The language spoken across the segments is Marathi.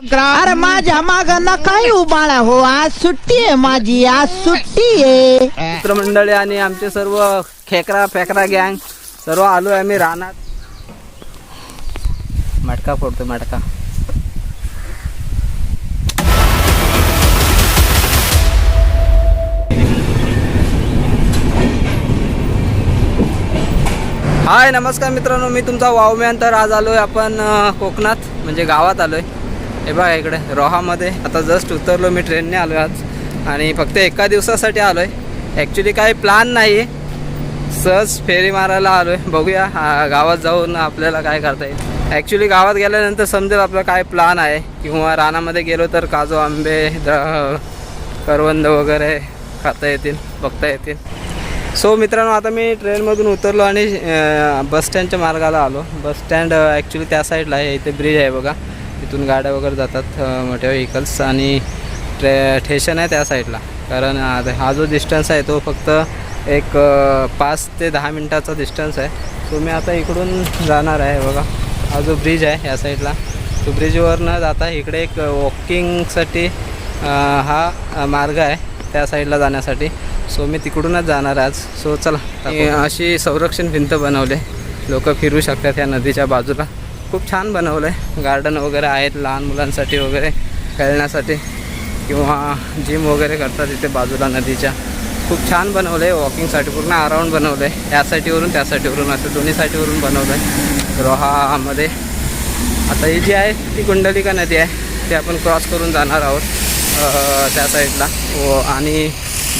अरे माझ्या माग काय उबाळा हो आज सुट्टी आहे माझी आज सुट्टी आहे. मित्रमंडळी आणि आमचे सर्व खेकरा फेकरा गँग सर्व आलोय आम्ही रानात. मटका फोडतो मटका. हाय नमस्कार मित्रांनो मी तुमचा वावमॅन तर आज आलोय आपण अं, कोकणात म्हणजे गावात आलोय. हे बघा इकडे रोहामध्ये. आता जस्ट उतरलो मी ट्रेनने आलो आज. आणि फक्त एका दिवसासाठी आलो आहे ॲक्च्युली काही प्लान नाही आहे सहज फेरी मारायला आलो आहे बघूया गावात जाऊन आपल्याला काय करता येईल. ॲक्च्युली गावात गेल्यानंतर समजेल आपला काय प्लान आहे. किंवा रानामध्ये गेलो तर काजू आंबे द करवंद वगैरे खाता येतील बघता येतील. सो मित्रांनो आता मी ट्रेनमधून उतरलो आणि बस स्टँडच्या मार्गाला आलो. बस स्टँड ॲक्च्युली त्या साईडला आहे. इथे ब्रिज आहे बघा. इथून गाड्या वगैरे जातात मोठ्या व्हेकल्स आणि ट्रे ठेशन आहे त्या साईडला कारण आता हा जो डिस्टन्स आहे तो फक्त एक पाच ते दहा मिनटाचा डिस्टन्स आहे. सो मी आता इकडून जाणार आहे बघा. हा जो ब्रिज आहे या साईडला तो ब्रिजवर न जाता इकडे एक वॉकिंगसाठी हा मार्ग आहे त्या साईडला जाण्यासाठी. सो मी तिकडूनच जाणार आज. सो चला. अशी संरक्षण भिंत बनवले. लोक फिरू शकतात या नदीच्या बाजूला. खूप छान बनवलं आहे. गार्डन वगैरे आहेत लहान मुलांसाठी वगैरे खेळण्यासाठी किंवा जिम वगैरे करतात इथे बाजूला नदीच्या. खूप छान बनवलं आहे वॉकिंगसाठी पूर्ण अराऊंड बनवलं आहे. या त्यासाठीवरून त्या साईडवरून असं दोन्ही बनवलं आहे. रोहामध्ये. आता ही जी आहे ती कुंडलिका नदी आहे. ती आपण क्रॉस करून जाणार आहोत त्या साईडला व आणि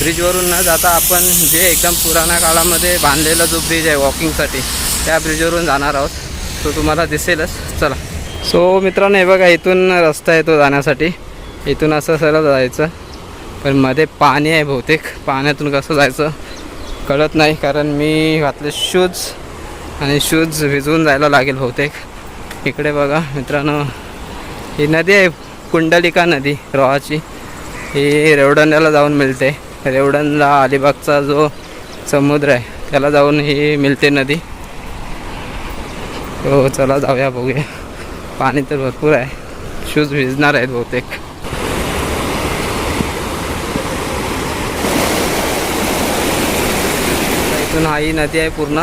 ब्रिजवरून न जाता आपण जे एकदम पुराण्या काळामध्ये बांधलेला जो ब्रिज आहे वॉकिंगसाठी त्या ब्रिजवरून जाणार आहोत. तो तुम्हाला दिसेलच. चला. सो मित्रांनो हे बघा इथून रस्ता येतो जाण्यासाठी. इथून असं सरळ जायचं. पण मध्ये पाणी आहे बहुतेक. पाण्यातून कसं जायचं कळत नाही कारण मी घातले शूज आणि शूज भिजवून जायला लागेल बहुतेक. इकडे बघा मित्रांनो ही नदी आहे कुंडलिका नदी रोहाची. ही रेवडंड्याला जाऊन मिळते. रेवडंला अलिबागचा जो समुद्र आहे त्याला जाऊन ही मिळते नदी. हो चला जाऊया बघूया. पाणी तर भरपूर आहे. शूज भिजणार आहेत बहुतेक. इथून हा ही नदी आहे पूर्ण.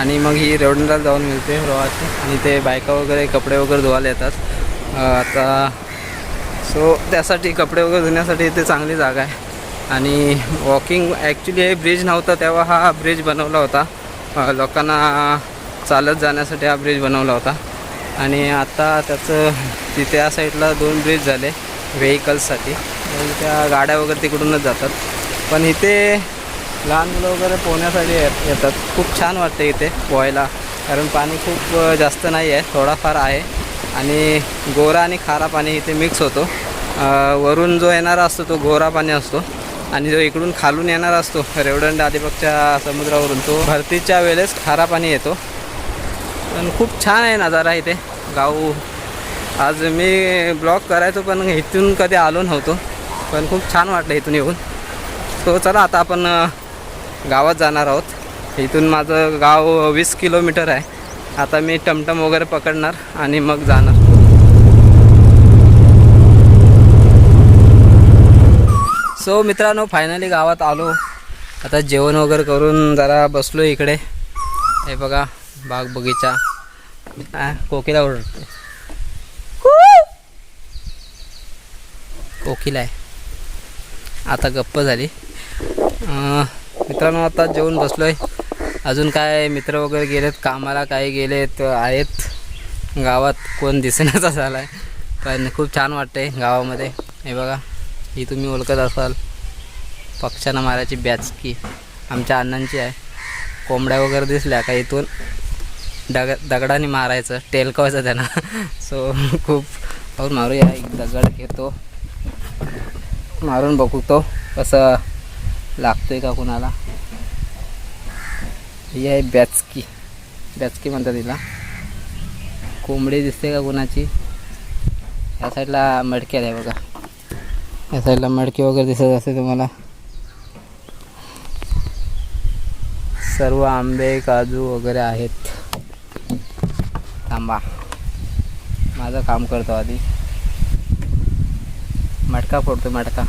आणि मग ही रेवडंडाला जाऊन मिळते रोहाची आणि ते बायका वगैरे कपडे वगैरे धुवायला येतात. आता सो त्यासाठी कपडे वगैरे धुण्यासाठी इथे चांगली जागा आहे. आणि वॉकिंग ॲक्च्युली हे ब्रिज नव्हता तेव्हा हा ब्रिज बनवला होता. लोकांना चालत जाण्यासाठी हा ब्रिज बनवला होता. आणि आता त्याचं तिथे या साईडला दोन ब्रिज झाले व्हेकल्ससाठी आणि म्हणजे त्या गाड्या वगैरे तिकडूनच जातात. पण इथे लहान मुलं वगैरे पोहण्यासाठी येत- येतात. खूप छान वाटते इथे पोहायला. कारण पाणी खूप जास्त नाही आहे. थोडाफार आहे. आणि गोरा आणि खारा पाणी इथे मिक्स होतो. वरून जो येणारा असतो तो गोरा पाणी असतो. आणि जो इकडून खालून येणारा असतो रेवडंड अलिबागच्या समुद्रावरून तो भरतीच्या वेळेस खारा पाणी येतो. पण खूप छान आहे नजारा इथे. गाव. आज मी ब्लॉग करायचो पण इथून कधी आलो नव्हतो. पण खूप छान वाटलं इथून येऊन. सो चला आता आपण गावात जाणार आहोत. इथून माझं गाव वीस किलोमीटर आहे. आता मी टमटम वगैरे पकडणार आणि मग जाणार. सो मित्रांनो फायनली गावात आलो. आता जेवण वगैरे करून जरा बसलो इकडे. हे बघा. बाग बगीचा कोकिला ओरडते कोकिला आहे. आता गप्प झाली. अं, मित्रांनो आता जेवून बसलो आहे अजून काय मित्र वगैरे गेलेत कामाला काही गेलेत आहेत. गावात कोण दिसेनाचा झाला आहे पण खूप छान वाटते गावामध्ये. हे बघा ही तुम्ही ओळखत असाल. पक्ष्यांना मारायची बॅच की आमच्या अण्णांची आहे. कोंबड्या वगैरे दिसल्या का इथून? दग दगडाने मारायचं. टेलकवायचं त्यांना. सो खूप पाहून मारूया. एक दगड घेतो. मारून बघू तो कसं लागतोय का कुणाला. ही आहे बॅचकी बॅचकी म्हणतात तिला. कोंबडी दिसते का कुणाची? या साईडला मडक्या आहे बघा. या साईडला मडके वगैरे दिसत असते तुम्हाला. सर्व आंबे काजू वगैरे आहेत. थांबा. माझं काम करतो आधी. मटका फोडतो मटका.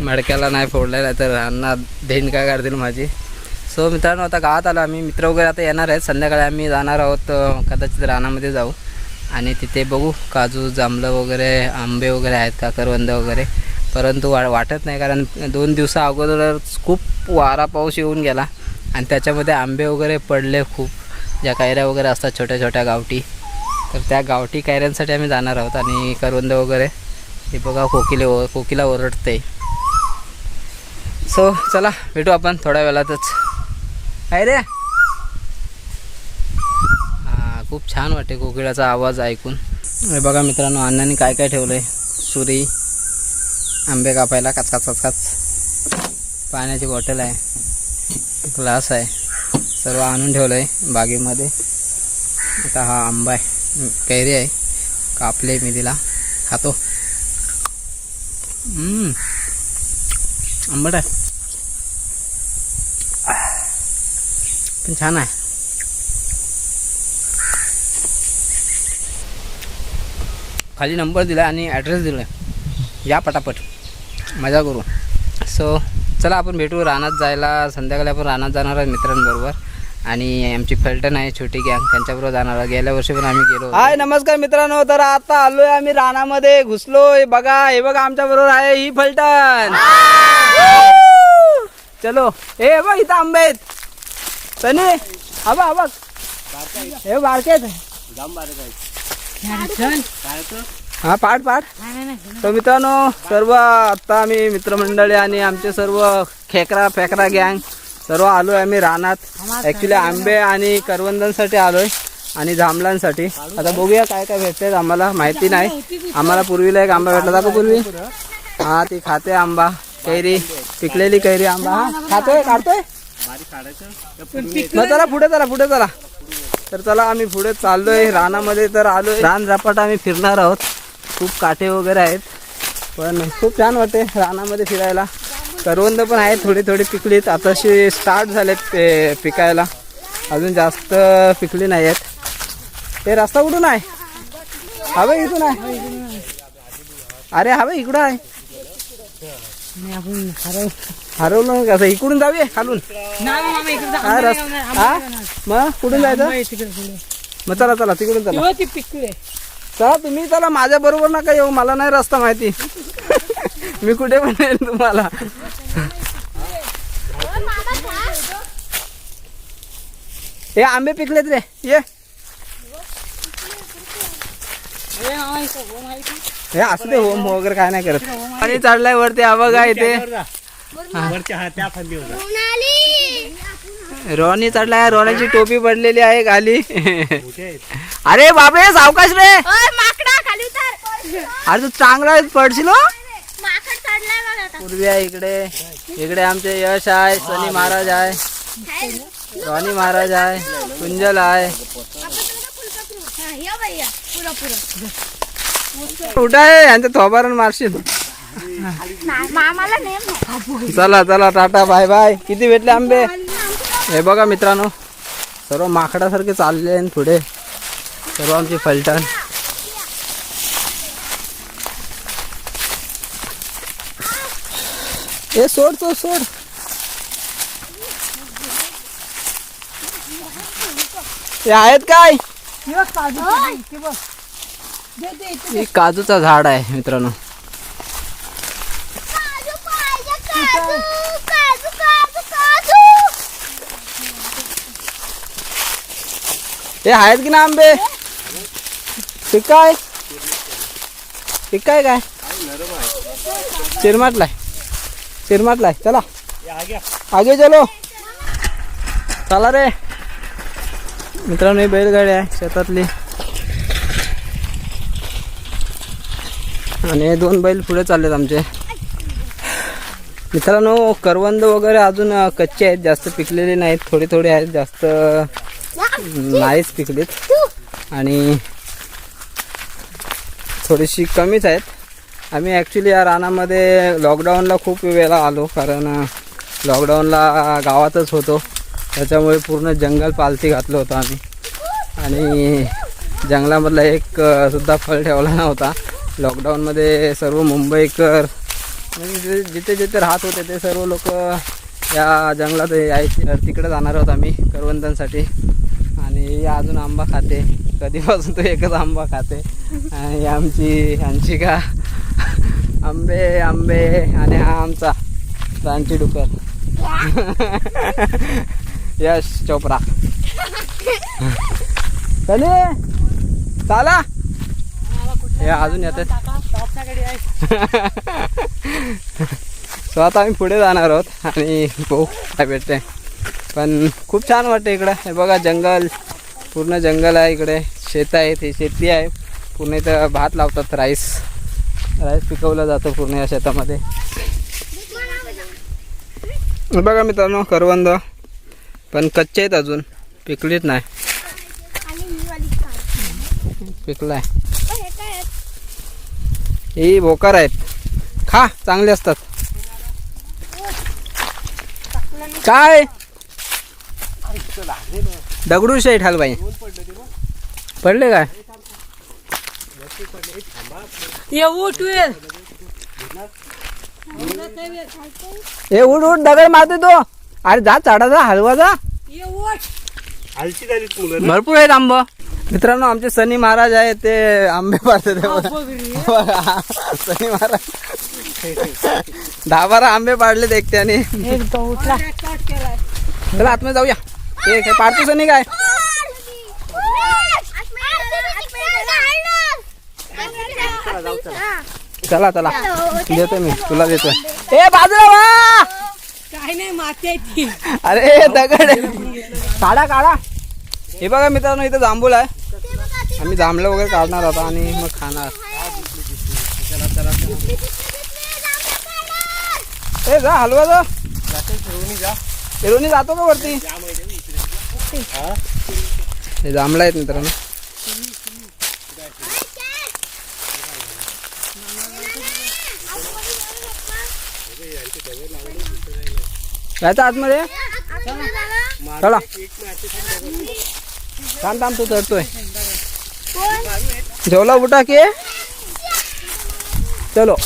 मडक्याला नाही फोडलेला तर अण्णा धेन काय करतील माझी. सो मित्रांनो आता गावात आलो आम्ही. मित्र वगैरे आता येणार आहेत. संध्याकाळी आम्ही जाणार आहोत कदाचित रानामध्ये जाऊ. आणि तिथे बघू काजू जांभळं वगैरे आंबे वगैरे आहेत का करवंद वगैरे. परंतु वा वाटत नाही कारण दोन दिवसा अगोदरच खूप वारा पाऊस येऊन गेला आणि त्याच्यामध्ये आंबे वगैरे पडले खूप. ज्या कैऱ्या वगैरे असतात छोट्या छोट्या गावठी तर त्या गावठी कायऱ्यांसाठी आम्ही जाणार आहोत आणि करवंद वगैरे. हे बघा कोकिले ओ कोकिला ओरडते. सो चला भेटू आपण थोड्या वेळातच. काय रे? हां खूप छान वाटते कोकिळाचा आवाज ऐकून. हे बघा मित्रांनो अण्णांनी काय काय ठेवलं आहे सुरी. आंबे कापायला काच काच काच काच. पाण्याची बॉटल आहे ग्लास आहे सर्व आणून ठेवलं आहे बागेमध्ये. आता हा आंबा आहे कैरी आहे. कापले मी तिला खातो. आंबट आहे. पण छान आहे. खाली नंबर दिला आणि ॲड्रेस दिला या पटापट. मजा करू. सो चला आपण भेटू. रानात जायला संध्याकाळी आपण रानात जाणार आहे मित्रांबरोबर. आणि आमची फलटण आहे छोटी गँग त्यांच्याबरोबर जाणार आहे. गेल्या वर्षी पण आम्ही गेलो हाय नमस्कार मित्रांनो. तर आता आलोय आम्ही रानामध्ये. घुसलोय. बघा हे बघा आमच्या बरोबर आहे ही फलटण. चलो. हे बघ इथं आंबे आहेत. सनी हा हा बघ. हे बारके आहेत. हा पाठ पाठ तर मित्रांनो सर्व आत्ता आम्ही मित्रमंडळी आणि आमचे सर्व खेकरा फेकरा गँग सर्व आलो आहे आम्ही रानात. ॲक्च्युली आंबे आणि करवंदांसाठी आलो आहे आणि जांभळांसाठी. आता बघूया काय काय भेटते आम्हाला माहिती नाही. आम्हाला पूर्वीला एक आंबा भेटला. होता का पूर्वी. हा ती खाते आंबा. कैरी. पिकलेली कैरी आंबा. हा खातोय काढतोय? मग चला पुढे चला पुढे चला. तर चला आम्ही पुढे चाललोय. रानामध्ये तर आलोय. रान रपाट आम्ही फिरणार आहोत. खूप काटे वगैरे आहेत. पण खूप छान वाटते रानामध्ये फिरायला. करवंद पण आहेत थोडी थोडी पिकलीत. आताशी स्टार्ट झालेत पे पिकायला. अजून जास्त पिकली नाही आहेत ते रस्ता कुठून आहे? हवे इथून आहे. अरे हवे इकडं आहे. हरवलं ना कसं इकडून जाऊया खालून? हा हा? मग कुठून जायचं? मग चला चला तिकडून चला. चला तुम्ही चला माझ्या बरोबर नका येऊ मला नाही रस्ता माहिती. मी कुठे पण येईल तुम्हाला? हे आंबे पिकलेत रे ये. हे असं ते होम वगैरे काय नाही करत. आणि चढलाय वरती हा बघा इथे. रोनी चढलाय रोनाची टोपी पडलेली आहे खाली. अरे बापरे सावकाश रे. ओय माकडा खाली उतर. अरे तू चांगला पडशील हो. माकड चढलाय बघ आता. पूर्वी आहे इकडे. इकडे आमचे यश आहे सनी महाराज आहे. रॉनी महाराज आहे कुंजल आहे. हा, ये बाई या. पुरं पुरं कुठं आहे? यांचं थोबारण मारशील. नाही, मामाला नेम नाही. चला चला टाटा बाय बाय. किती भेटले आंबे? हे बघा मित्रांनो सर्व माकडासारखे चालले आहे पुढे. सर्व आमची फलटण. ए सोड तो सोड. हे आहेत काय? हे काजूचा झाड आहे मित्रांनो. हे आहेत की ना आंबे? ते काय? ते काय काय? चिरमाटलाय. चिरमाटलाय. चला. आगे चलो. चला रे. मित्रांनो ही बैलगाडी आहे शेतातली. आणि दोन बैल पुढे चाललेत आमचे. मित्रांनो करवंद वगैरे अजून कच्चे आहेत जास्त पिकलेले नाहीत. थोडे थोडे आहेत जास्त नाहीच पिकलेत. आणि थोडीशी कमीच आहेत. आम्ही ॲक्च्युली या रानामध्ये लॉकडाऊनला खूप वेळा आलो कारण लॉकडाऊनला गावातच होतो. त्याच्यामुळे पूर्ण जंगल पालथी घातलं होतं आम्ही. आणि जंगलामधला एक सुद्धा फळ ठेवला नव्हता. लॉकडाऊनमध्ये सर्व मुंबईकर म्हणजे जिथे जिथे राहत होते ते सर्व लोक या जंगलात यायचे तिकडे जाणार आहोत आम्ही करवंदांसाठी. आणि अजून आंबा खाते. कधीपासून तो एकच आंबा खाते. आणि आमची आमची का? आंबे आंबे आणि हा आमचा रांची डुकर. यश चोपरा. चले चाला. हे अजून येत. सो आता आम्ही पुढे जाणार आहोत आणि भाऊ काय भेटते. पण खूप छान वाटते इकडं. हे बघा जंगल. पूर्ण जंगल आहे इकडे. शेत आहेत ही शेती आहे. पूर्ण इथं भात लावतात राईस. राईस पिकवलं जातं पूर्ण या शेतामध्ये. बघा मित्रांनो करवंद पण कच्चे आहेत अजून. पिकलीच नाही. पिकलाय. आहे? ही भोकर आहेत. खा चांगले असतात. काय? दगडू शेठ बाई. पडले काय? ए उठ उठ दगड मारते तो. अरे जा चढा जा हलवा जा. भरपूर आहेत आंब. मित्रांनो आमचे सनी महाराज आहेत ते आंबे पाडतात. सनी महाराज. दहा बारा आंबे पाडलेत एकट्याने. चला आतमध्ये जाऊया. ते पाडतो सनी काय? चला चला. देतो मी तुला देतो ए बाजूला वा! काय नाही माती आहे ती. अरे दगड. काढा काढा. हे बघा मित्रांनो इथं जांभूल आहे. आम्ही जांभळं वगैरे काढणार आता आणि मग खाणार. ए जा हलवा जा. फिरवणी जातो का वरती? हे जांभळं आहेत मित्रांनो. जायचं आतमध्ये? चला. थांब थांब तू चढतोय. जेवला उठा की? चलो.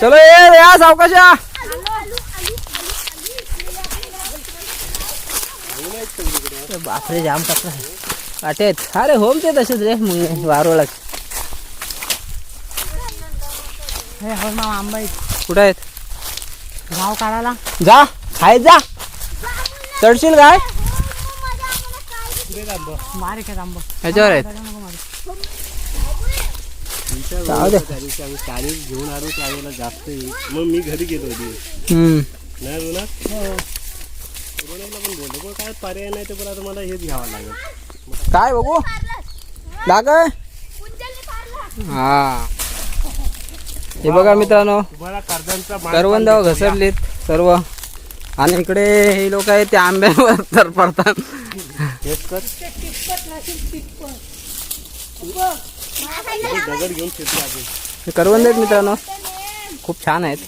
चलो ये या सावकाशा. बापरे जाम टाकला वाटेत अरे होम ते तसेच रे मग वारोळा हे हो ना आंबा आहे. कुठं आहेत? गाव काढायला. जा खायत जा. चढशील काय? बारीक आहेत आंबा. ह्याच्यावर आहेत. जाऊ दे चाळीस घेऊन आलो त्यावेळेला जास्त येईल मग मी घरी गेलो होती. हम्म. नाही रुना रुनाला पण बोललो. पण काय पर्याय नाही तर पण आता मला हेच घ्यावं लागेल. काय बघू? लाग हा. हे बघा मित्रांनो करवंद घसरलीत सर्व. आणि इकडे हे लोक आहेत ते आंब्यावर तर पडतात. दगड घेऊन फिरतो हे करवंद आहेत मित्रांनो. खूप छान आहेत.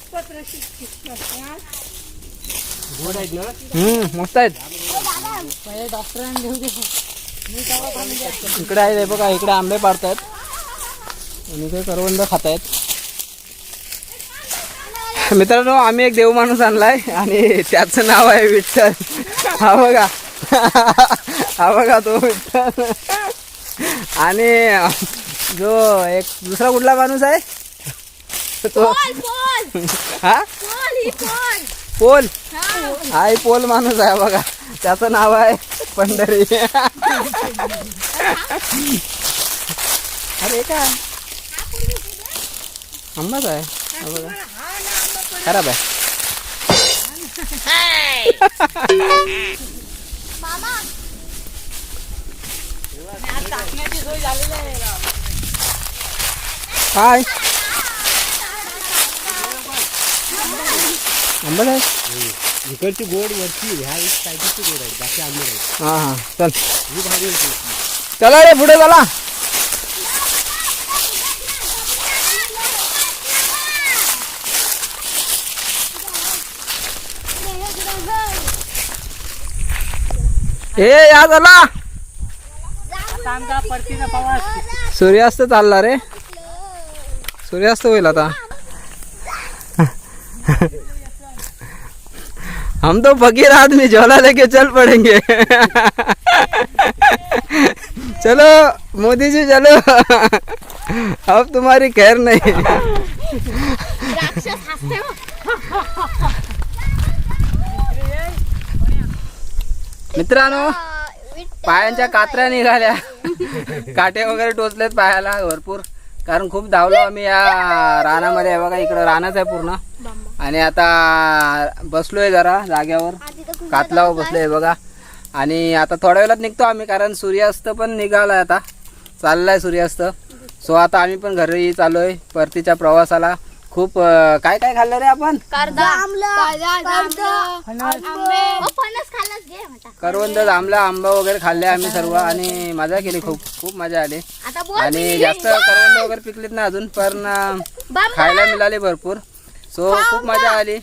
गोड आहेत ना? हम्म मस्त आहेत. इकडे आहेत हे बघा इकडे आंबे पाडतायत. आणि इकडे करवंद खातायत. मित्रांनो आम्ही एक देव माणूस आणलाय आणि त्याचं नाव आहे विठ्ठल. हा बघा. हा बघा तो विठ्ठल. आणि जो एक दुसरा कुठला माणूस आहे? तो हा? पोल. हा. ही पोल माणूस आहे बघा. त्याचं नाव आहे पंढरी. अरे काय? आंबाच आहे बघा. खराब आहे. काय आंबाच आहे? इकडची गोड वरची ह्या एक साईडची गोड आहेत बाकी आंबे आहेत हा हा चल. चला रे पुढे चला. हे या सूर्यास्त चालला रे. सूर्यास्त होईल आता. हम तो फकीर आदमी झोला लेके चल पड़ेंगे. चलो मोदी जी चलो. अब तुम्हारी खैर नहीं. मित्रांनो. पायांच्या कात्र्या निघाल्या. काटे वगैरे टोचलेत पायाला भरपूर. कारण खूप धावलो आम्ही या रानामध्ये. आहे बघा इकडं रानच आहे पूर्ण. आणि आता बसलोय जरा जाग्यावर. कातलावर बसलोय बघा. आणि आता थोड्या वेळात निघतो आम्ही कारण सूर्यास्त पण निघालाय आता. चाललाय सूर्यास्त. सो आता आम्ही पण घरी चाललोय परतीच्या प्रवासाला. खूप अं, काय काय खाल्लं रे आपण? आंबे. फणस खाल्लाच घे म्हणता करवंद जांभळा आंबा वगैरे खाल्ले आम्ही सर्व आणि मजा केली खूप खूप मजा आली. आता बोल आणि जास्त करवंद वगैरे पिकलीत ना अजून पण अं, खायला मिळाले भरपूर. सो खूप मजा आली.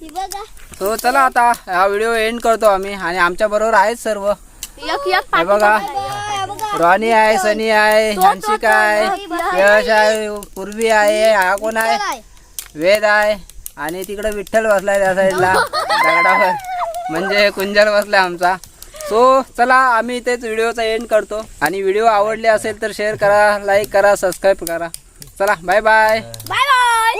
ही बघा. सो चला आता हा व्हिडिओ एंड करतो आम्ही आणि आमच्या बरोबर आहेत सर्व. यक यक हे बघा. रॉनी आहे सनी आहे हंसिका आहे. यश आहे पूर्वी आहे हा कोण आहे? वेद आहे. आणि तिकडे विठ्ठल बसलाय त्या साईडला. दगडावर. म्हणजे कुंजल बसलाय आमचा. सो चला आम्ही इथेच व्हिडिओचा एंड करतो. आणि व्हिडिओ आवडले असेल तर शेअर करा लाईक करा सबस्क्राईब करा. चला बाय बाय बाय बाय